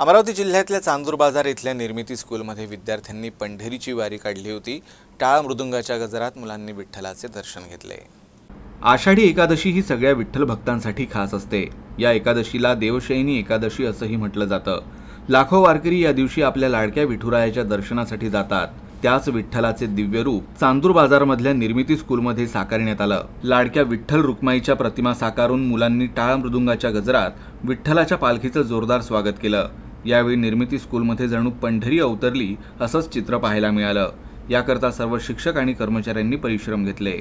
अमरावती जिल्ह्यातल्या चांदूर बाजार इथल्या निर्मिती स्कूलमध्ये विद्यार्थ्यांनी पंढरीची वारी काढली होती. टाळ मृदुंगाच्या गजरात मुलांनी विठ्ठलाचे दर्शन घेतले. आषाढी एकादशी ही सगळ्या विठ्ठल भक्तांसाठी खास असते. या एकादशीला देवशयनी एकादशी असंही म्हटलं जातं. लाखो वारकरी या दिवशी आपल्या लाडक्या विठुरायाच्या दर्शनासाठी जातात. त्याच विठ्ठलाचे दिव्य रूप चांदूर बाजारमधल्या निर्मिती स्कूलमध्ये साकारण्यात आलं. लाडक्या विठ्ठल रुक्माईच्या प्रतिमा साकारून मुलांनी टाळ मृदुंगाच्या गजरात विठ्ठलाच्या पालखीचं जोरदार स्वागत केलं. यावेळी निर्मिती स्कूलमध्ये जणू पंढरी अवतरली असंच चित्र पाहायला मिळालं. याकरता सर्व शिक्षक आणि कर्मचाऱ्यांनी परिश्रम घेतले.